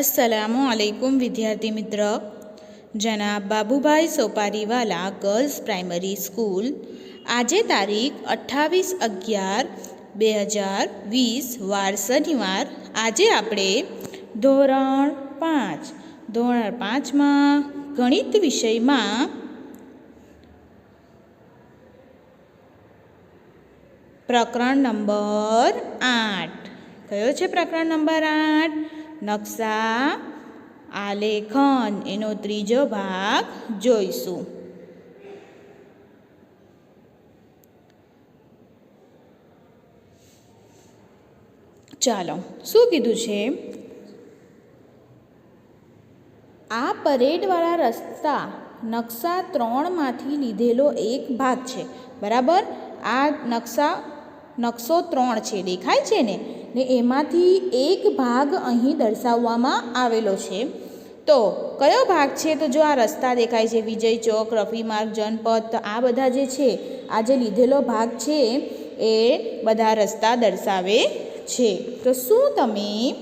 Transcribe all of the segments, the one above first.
અસલામુ અલૈકુમ વિદ્યાર્થી મિત્ર. જનાબ Babubhai Sopariwala girls primary school આજે તારીખ અઠ્ઠાવીસ અગિયાર બે હજાર વીસ, વાર શનિવાર. આજે આપણે ધોરણ પાંચ. ધોરણ પાંચમાં ગણિત વિષયમાં પ્રકરણ નંબર આઠ. કયો છે પ્રકરણ નંબર આઠ? નકશા આલેખન. એનો ત્રીજો ભાગ જોઈશું. ચાલો, શું કીધું છે? આ પરેડવાળા રસ્તા નકશા ત્રણમાંથી લીધેલો એક ભાગ છે. બરાબર? આ નકશા, નકશો ત્રણ છે. દેખાય છે ને? ને એમાંથી એક ભાગ અહીં દર્શાવવામાં આવેલો છે. તો કયો ભાગ છે? તો જો આ રસ્તા દેખાય છે, વિજય ચોક, રફી માર્ગ, જનપથ આ બધા જે છે, આ જે લીધેલો ભાગ છે, એ બધા રસ્તા દર્શાવે છે. તો શું તમે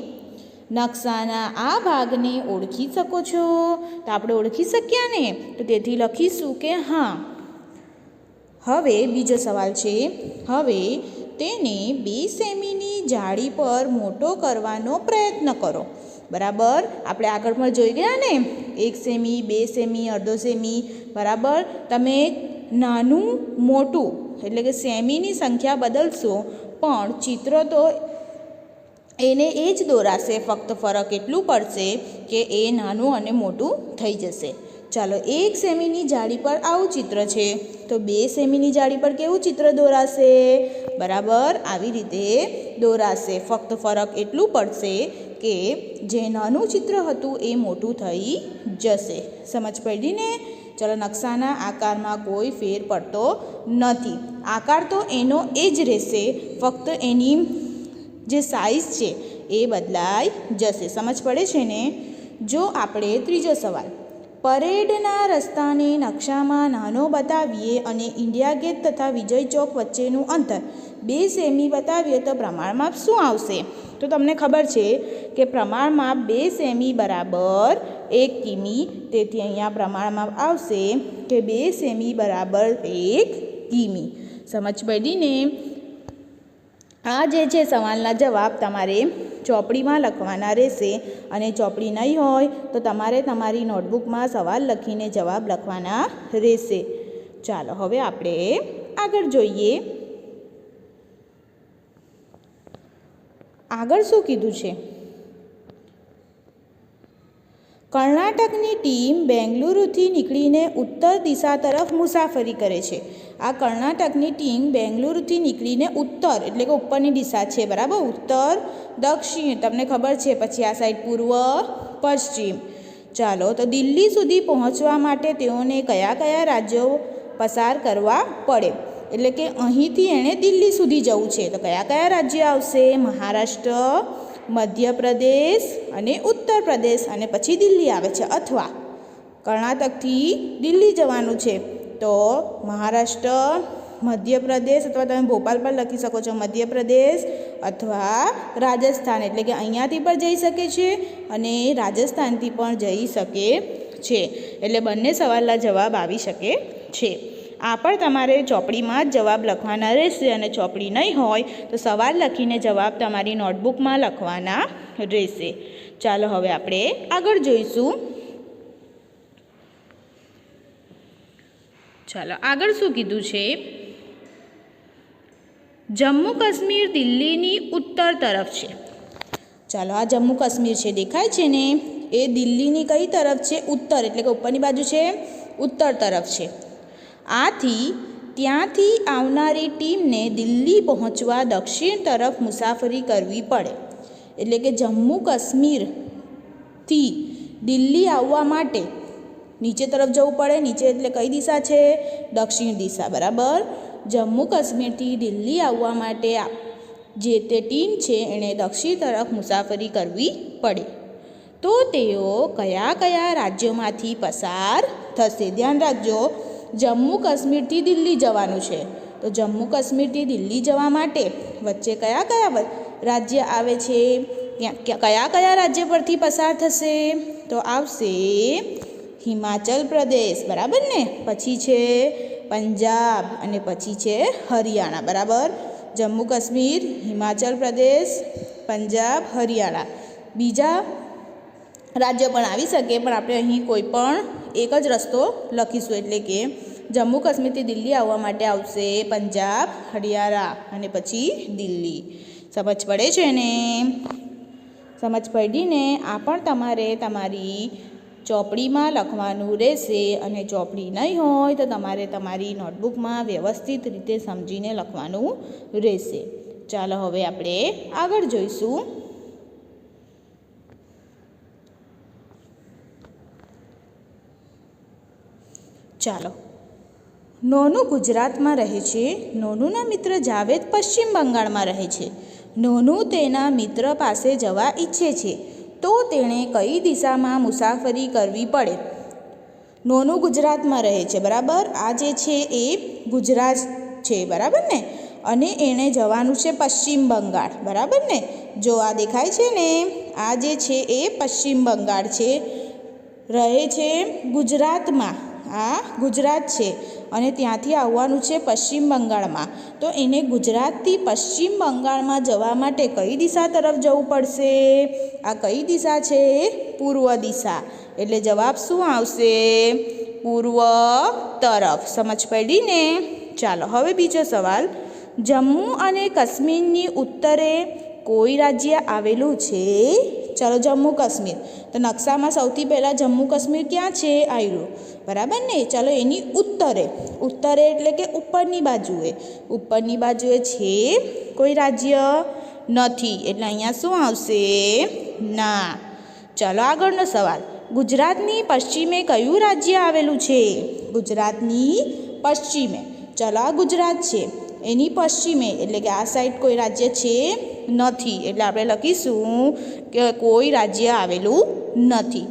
નકશાના આ ભાગને ઓળખી શકો છો? તો આપણે ઓળખી શક્યા ને? તો તેથી લખીશું કે હા. હવે બીજો સવાલ છે. હવે તેને બે સેમીની જાળી પર મોટો કરવાનો પ્રયત્ન કરો. બરાબર? આપણે આગળ પણ જોઈ ગયા ને? એક સેમી, બે સેમી, અડધો સેમી. બરાબર? તમે નાનું, મોટું, એટલે કે સેમીની સંખ્યા બદલશો, પણ ચિત્ર તો એને એ જ દોરાશે, ફક્ત ફરક એટલું પડશે કે એ નાનું અને મોટું થઈ જશે. ચાલો એક સેમીની જાળી પર આવું ચિત્ર છે. તો બે સેમીની જાળી પર કેવું ચિત્ર દોરાશે? બરાબર, આવી રીતે દોરાશે. ફક્ત ફરક એટલું પડશે કે જે નાનું ચિત્ર હતું એ મોટું થઈ જશે. સમજ પડી ને? ચલો નકશાના આકારમાં કોઈ ફેર પડતો નથી. આકાર તો એનો એ જ રહેશે. ફક્ત એની જે સાઇઝ છે એ બદલાઈ જશે. સમજ પડે છે ને? જો આપણે ત્રીજો સવાલ પરેડના રસ્તાને નકશામાં નાનો બતાવીએ અને ઇન્ડિયા ગેટ તથા વિજય ચોક વચ્ચેનું અંતર બે સેમી બતાવીએ તો પ્રમાણમાં શું આવશે? તો તમને ખબર છે કે પ્રમાણમાં બે સેમી બરાબર એક કિમી. તેથી અહીંયા પ્રમાણમાં આવશે કે બે સેમી બરાબર એક કિમી. સમજ પડી ને આ જે છે સવાલના જવાબ તમારે ચોપડીમાં લખવાના રહેશે અને ચોપડી નહીં હોય તો તમારે તમારી નોટબુકમાં સવાલ લખીને જવાબ લખવાના રહેશે. ચાલો, હવે આપણે આગળ જોઈએ. આગળ શું કીધું છે? કર્ણાટકની ટીમ બેંગલુરુથી નીકળીને ઉત્તર દિશા તરફ મુસાફરી કરે છે. આ કર્ણાટકની ટીમ બેંગલુરુથી નીકળીને ઉત્તર, એટલે કે ઉપરની દિશા છે, બરાબર? ઉત્તર, દક્ષિણ, તમને ખબર છે, પછી આ સાઈડ પૂર્વ, પશ્ચિમ. ચાલો, તો દિલ્હી સુધી પહોંચવા માટે તેઓને કયા કયા રાજ્યો પસાર કરવા પડે? એટલે કે અહીંથી એણે દિલ્હી સુધી જવું છે, તો કયા કયા રાજ્યો આવશે? મહારાષ્ટ્ર, મધ્યપ્રદેશ અને ઉત્તર પ્રદેશ અને પછી દિલ્હી આવે છે, અથવા કર્ણાટકથી દિલ્હી જવાનું છે. તો મહારાષ્ટ્ર, મધ્યપ્રદેશ અથવા તમે ભોપાલ પર લખી શકો છો. મધ્યપ્રદેશ અથવા રાજસ્થાન એટલે કે અહીંયાથી પણ જઈ શકે છે અને રાજસ્થાનથી પણ જઈ શકે છે. એટલે બંને સવાલના જવાબ આવી શકે છે. આ પણ તમારે ચોપડીમાં જ જવાબ લખવાના રહેશે અને ચોપડી નહીં હોય તો સવાલ લખીને જવાબ તમારી નોટબુકમાં લખવાના રહેશે. ચાલો હવે આપણે આગળ જોઈશું. ચાલો, આગળ શું કીધું છે? જમ્મુ કાશ્મીર દિલ્હીની ઉત્તર તરફ છે. ચાલો, આ જમ્મુ કાશ્મીર છે, દેખાય છે ને? એ દિલ્હીની કઈ તરફ છે? ઉત્તર, એટલે કે ઉપરની બાજુ છે, ઉત્તર તરફ છે. આથી, ત્યાંથી આવનારી ટીમને દિલ્હી પહોંચવા દક્ષિણ તરફ મુસાફરી કરવી પડે. એટલે કે જમ્મુ કાશ્મીરથી દિલ્હી આવવા માટે નીચે તરફ જવું પડે. નીચે એટલે કઈ દિશા છે? દક્ષિણ દિશા. બરાબર? જમ્મુ કાશ્મીરથી દિલ્હી આવવા માટે જે તે ટીમ છે, એણે દક્ષિણ તરફ મુસાફરી કરવી પડે. તો તેઓ કયા કયા રાજ્યોમાંથી પસાર થશે? ધ્યાન રાખજો. જમ્મુ કાશ્મીરથી દિલ્હી જવાનું છે. તો જમ્મુ કાશ્મીરથી દિલ્હી જવા માટે વચ્ચે કયા કયા રાજ્ય આવે છે? ક્યાં- કયા કયા રાજ્ય પરથી પસાર થશે? તો આવશે હિમાચલ પ્રદેશ, બરાબર ને? પછી છે પંજાબ અને પછી છે હરિયાણા, બરાબર? જમ્મુ કાશ્મીર, હિમાચલ પ્રદેશ, પંજાબ, હરિયાણા. બીજા રાજ્ય પણ આવી શકે, પણ આપણે અહીં કોઈ પણ એક જ રસ્તો લખીશું. એટલે કે જમ્મુ કાશ્મીરથી દિલ્હી આવવા માટે આવશે પંજાબ, હરિયાણા અને પછી દિલ્હી. સમજ પડે છે ને? સમજ પડીને આ પણ તમારે તમારી ચોપડીમાં લખવાનું રહેશે અને ચોપડી નહીં હોય તો તમારે તમારી નોટબુકમાં વ્યવસ્થિત રીતે સમજીને લખવાનું રહેશે. ચાલો હવે આપણે આગળ જોઈશું. ચાલો. નોનું ગુજરાતમાં રહે છે. નોનુના મિત્ર જાવેદ પશ્ચિમ બંગાળમાં રહે છે. નોનુ તેના મિત્ર પાસે જવા ઈચ્છે છે. તો તેણે કઈ દિશામાં મુસાફરી કરવી પડે? નોનું ગુજરાતમાં રહે છે, બરાબર? આ જે છે એ ગુજરાત છે, બરાબર ને? અને એણે જવાનું છે પશ્ચિમ બંગાળ, બરાબર ને? જો આ દેખાય છે ને, આ જે છે એ પશ્ચિમ બંગાળ છે, રહે છે ગુજરાતમાં. આ ગુજરાત છે. અને ત્યાંથી આવવાનું છે પશ્ચિમ બંગાળમાં. તો એને ગુજરાતથી પશ્ચિમ બંગાળમાં જવા માટે કઈ દિશા તરફ જવું પડશે? આ કઈ દિશા છે? પૂર્વ દિશા. એટલે જવાબ શું આવશે? પૂર્વ તરફ. સમજ પડી ને ચાલો, હવે બીજો સવાલ. જમ્મુ અને કાશ્મીરની ઉત્તરે કોઈ રાજ્ય આવેલું છે? ચાલો જમ્મુ કાશ્મીર. તો નકશામાં સૌથી પહેલાં જમ્મુ કાશ્મીર ક્યાં છે? આવ્યું બરાબર ને? ચાલો એની ઉત્તરે. ઉત્તરે એટલે કે ઉપરની બાજુએ. ઉપરની બાજુએ છે કોઈ રાજ્ય? નથી. એટલે અહીંયા શું આવશે? ના. ચાલો આગળનો સવાલ. ગુજરાતની પશ્ચિમે કયું રાજ્ય આવેલું છે? ગુજરાતની પશ્ચિમે. ચાલો આ ગુજરાત છે. એની પશ્ચિમે, એટલે કે આ સાઈડ કોઈ રાજ્ય છે નથી. એટલે આપણે લખીશું કે કોઈ રાજ્ય આવેલું નથી.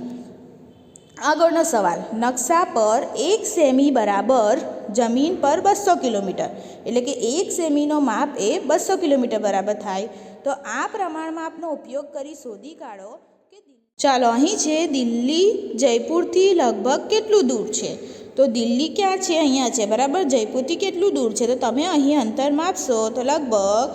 આગળનો સવાલ, નકશા પર એક સેમી બરાબર જમીન પર બસો કિલોમીટર. એટલે કે એક સેમીનો માપ એ બસો કિલોમીટર બરાબર થાય. તો આ પ્રમાણ માપનો ઉપયોગ કરી શોધી કાઢો કે ચાલો, અહીં છે દિલ્હી, જયપુરથી લગભગ કેટલું દૂર છે? તો દિલ્હી ક્યાં છે? અહીંયા છે. બરાબર? જયપુરથી કેટલું દૂર છે? તો તમે અહીં અંતર માપશો તો લગભગ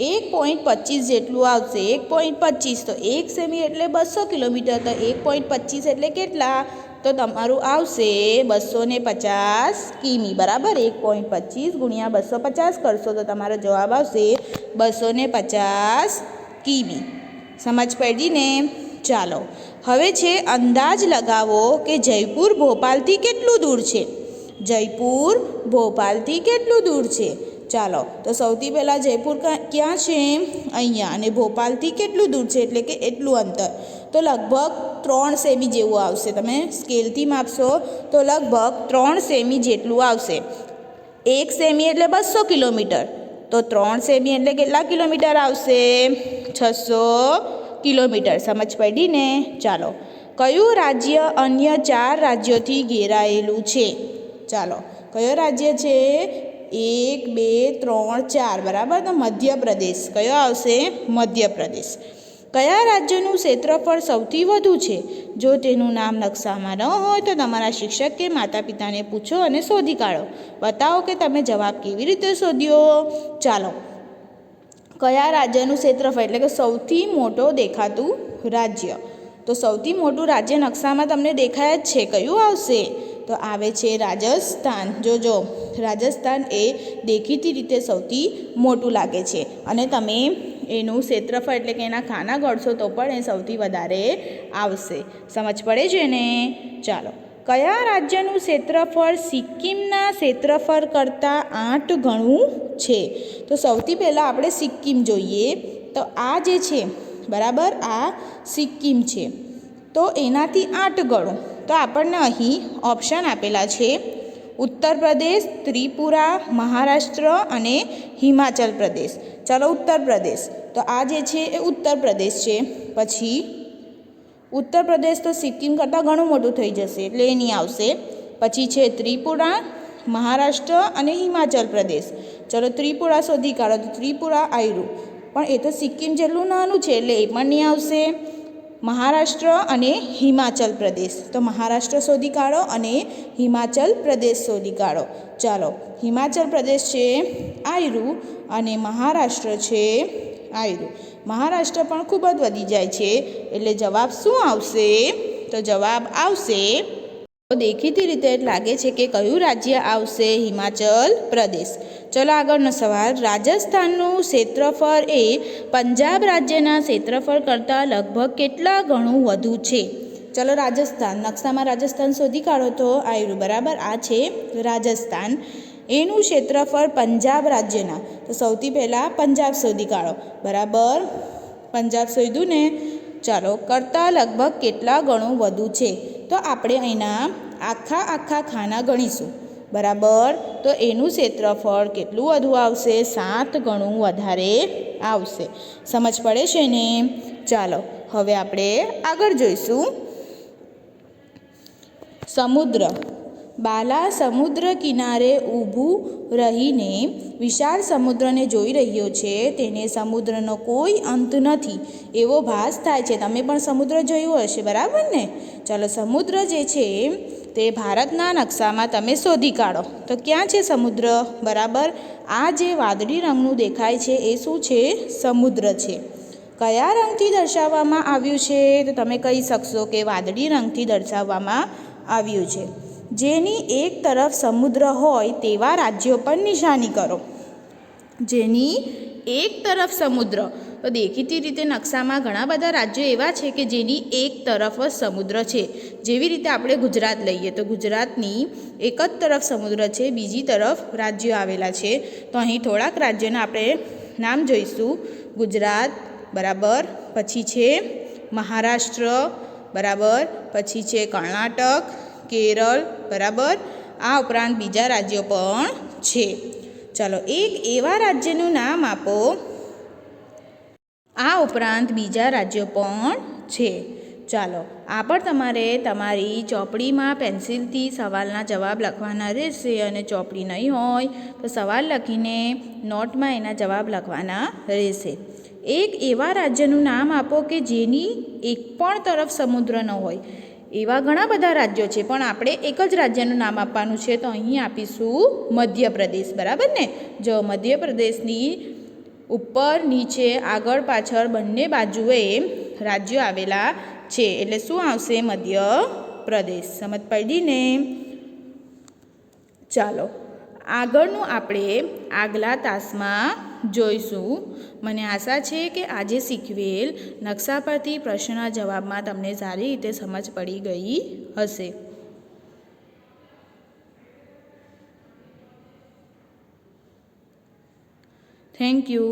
એક પોઈન્ટ પચીસ જેટલું આવશે. એક પોઈન્ટ પચીસ તો એક સેમી એટલે બસો કિલોમીટર. તો એક પોઈન્ટ પચીસ એટલે કેટલા? તો તમારું આવશે બસો ને પચાસ કિમી. બરાબર? એક પોઈન્ટ પચીસ ગુણ્યા બસો પચાસ કરશો તો તમારો જવાબ આવશે બસો ને પચાસ કિમી. સમજ પડી ને? ચાલો. હવે છે, અંદાજ લગાવો કે જયપુર ભોપાલથી કેટલું દૂર છે? જયપુર ભોપાલથી કેટલું દૂર છે? ચાલો, તો સૌથી પહેલાં જયપુર ક્યાં છે? અહીંયા, અને ભોપાલથી કેટલું દૂર છે? એટલે કે એટલું અંતર. તો લગભગ ત્રણ સેમી જેવું આવશે. તમે સ્કેલથી માપશો તો લગભગ ત્રણ સેમી જેટલું આવશે. એક સેમી એટલે બસો કિલોમીટર. તો ત્રણ સેમી એટલે કેટલા કિલોમીટર આવશે? છસો કિલોમીટર. સમજ પડી ને ચાલો. કયું રાજ્ય અન્ય ચાર રાજ્યોથી ઘેરાયેલું છે? ચાલો. કયો રાજ્ય છે? એક, બે, ત્રણ, ચાર. બરાબર? તો મધ્યપ્રદેશ. કયો આવશે? મધ્યપ્રદેશ. કયા રાજ્યનું ક્ષેત્રફળ સૌથી વધુ છે? જો તેનું નામ નકશામાં ન હોય તો તમારા શિક્ષક કે માતા પિતાને પૂછો અને શોધી કાઢો. બતાવો કે તમે જવાબ કેવી રીતે શોધ્યો? ચાલો. કયા રાજ્યનું ક્ષેત્રફળ? એટલે કે સૌથી મોટો દેખાતું રાજ્ય. તો સૌથી મોટું રાજ્ય નકશામાં તમને દેખાય જ છે. કયું આવશે? તો આવે છે રાજસ્થાન. જોજો, રાજસ્થાન એ દેખીતી રીતે સૌથી મોટું લાગે છે. અને તમે એનું ક્ષેત્રફળ, એટલે કે એના ખાના ગળશો તો પણ એ સૌથી વધારે આવશે. સમજ પડે છે ને? ચાલો. કયા રાજ્યનું ક્ષેત્રફળ સિક્કિમના ક્ષેત્રફળ કરતાં આઠ ગણું છે? તો સૌથી પહેલાં આપણે સિક્કિમ જોઈએ. તો આ જે છે, બરાબર? આ સિક્કિમ છે. તો એનાથી આઠ ગણું. તો આપણને અહીં ઓપ્શન આપેલા છે, ઉત્તર પ્રદેશ, ત્રિપુરા, મહારાષ્ટ્ર અને હિમાચલ પ્રદેશ. ચાલો ઉત્તર પ્રદેશ. તો આ જે છે, એ ઉત્તર પ્રદેશ છે. પછી ઉત્તર પ્રદેશ તો સિક્કિમ કરતાં ઘણું મોટું થઈ જશે, એટલે એ નહીં આવશે. પછી છે ત્રિપુરા, મહારાષ્ટ્ર અને હિમાચલ પ્રદેશ. ચલો ત્રિપુરા શોધી કાઢો, તો ત્રિપુરા આવ્યું પણ એ તો સિક્કિમ જેટલું નાનું છે, એટલે એ પણ નહીં આવશે. મહારાષ્ટ્ર અને હિમાચલ પ્રદેશ. તો મહારાષ્ટ્ર શોધી કાઢો અને હિમાચલ પ્રદેશ શોધી કાઢો. ચાલો, હિમાચલ પ્રદેશ છે આયરું અને મહારાષ્ટ્ર છે આયરું. મહારાષ્ટ્ર પણ ખૂબ જ વધી જાય છે. એટલે જવાબ શું આવશે? તો જવાબ આવશે દેખીતી રીતે લાગે છે કે કયું રાજ્ય આવશે? હિમાચલ પ્રદેશ. ચલો આગળનો સવાલ. રાજસ્થાનનું ક્ષેત્રફળ એ પંજાબ રાજ્યના ક્ષેત્રફળ કરતાં લગભગ કેટલા ગણું વધુ છે? ચલો રાજસ્થાન. નકશામાં રાજસ્થાન શોધી કાઢો તો આવ્યું બરાબર આ છે રાજસ્થાન. એનું ક્ષેત્રફળ પંજાબ રાજ્યના. તો સૌથી પહેલાં પંજાબ શોધી કાઢો. બરાબર? પંજાબ શોધ્યું ને? ચાલો, કરતાં લગભગ કેટલા ગણું વધુ છે? તો આપણે અહીંના આખા આખા ખાના ગણીશું. બરાબર? તો એનું ક્ષેત્રફળ કેટલું વધુ આવશે? સાત ગણું વધારે આવશે. સમજ પડે છે ને? ચાલો, હવે આપણે આગળ જોઈશું. સમુદ્ર. બાલા સમુદ્ર કિનારે ઊભું રહીને વિશાળ સમુદ્રને જોઈ રહ્યો છે. તેને સમુદ્રનો કોઈ અંત નથી. એવો ભાસ થાય છે. તમે પણ સમુદ્ર જોયું હશે, બરાબર ને? ચાલો, સમુદ્ર જે છે, તે ભારતના નકશામાં તમે શોધી કાઢો. તો ક્યાં છે સમુદ્ર? બરાબર? આ જે વાદળી રંગનું દેખાય છે, એ શું છે? સમુદ્ર છે. કયા રંગથી દર્શાવવામાં આવ્યું છે? તો તમે કહી શકશો કે વાદળી રંગથી દર્શાવવામાં આવ્યું છે. જેની એક તરફ સમુદ્ર હોય તેવા રાજ્યો પર નિશાની કરો. જેની એક તરફ સમુદ્ર, તો દેખીતી રીતે નકશામાં ઘણા બધા રાજ્યો એવા છે કે જેની એક તરફ જ સમુદ્ર છે. જેવી રીતે આપણે ગુજરાત લઈએ, તો ગુજરાતની એક જ તરફ સમુદ્ર છે, બીજી તરફ રાજ્યો આવેલા છે. તો અહીં થોડાક રાજ્યોના આપણે નામ જોઈશું. ગુજરાત, બરાબર, પછી છે મહારાષ્ટ્ર, બરાબર, પછી છે કર્ણાટક કેરળ, બરાબર? આ ઉપરાંત બીજા રાજ્યો પણ છે. ચાલો એક એવા રાજ્યનું નામ આપો. આ ઉપરાંત બીજા રાજ્યો પણ છે. ચાલો, આ પણ તમારે તમારી ચોપડીમાં પેન્સિલથી સવાલના જવાબ લખવાના રહેશે અને ચોપડી નહીં હોય તો સવાલ લખીને નોટમાં એના જવાબ લખવાના રહેશે. એક એવા રાજ્યનું નામ આપો કે જેની એક પણ તરફ સમુદ્ર ન હોય. એવા ઘણા બધા રાજ્યો છે, પણ આપણે એક જ રાજ્યનું નામ આપવાનું છે, તો અહીં આપીશું મધ્યપ્રદેશ, બરાબર ને? જો મધ્યપ્રદેશની ઉપર, નીચે, આગળ, પાછળ બંને બાજુએ રાજ્યો આવેલા છે, એટલે શું આવશે? મધ્યપ્રદેશ. સમજ પડી ને? ચાલો. આગળનું આપણે આગલા તાસમાં જોઈશું. મને આશા છે કે આજે શીખવેલ નકશા પરથી પ્રશ્નના જવાબમાં તમને સારી રીતે સમજ પડી ગઈ હશે. Thank you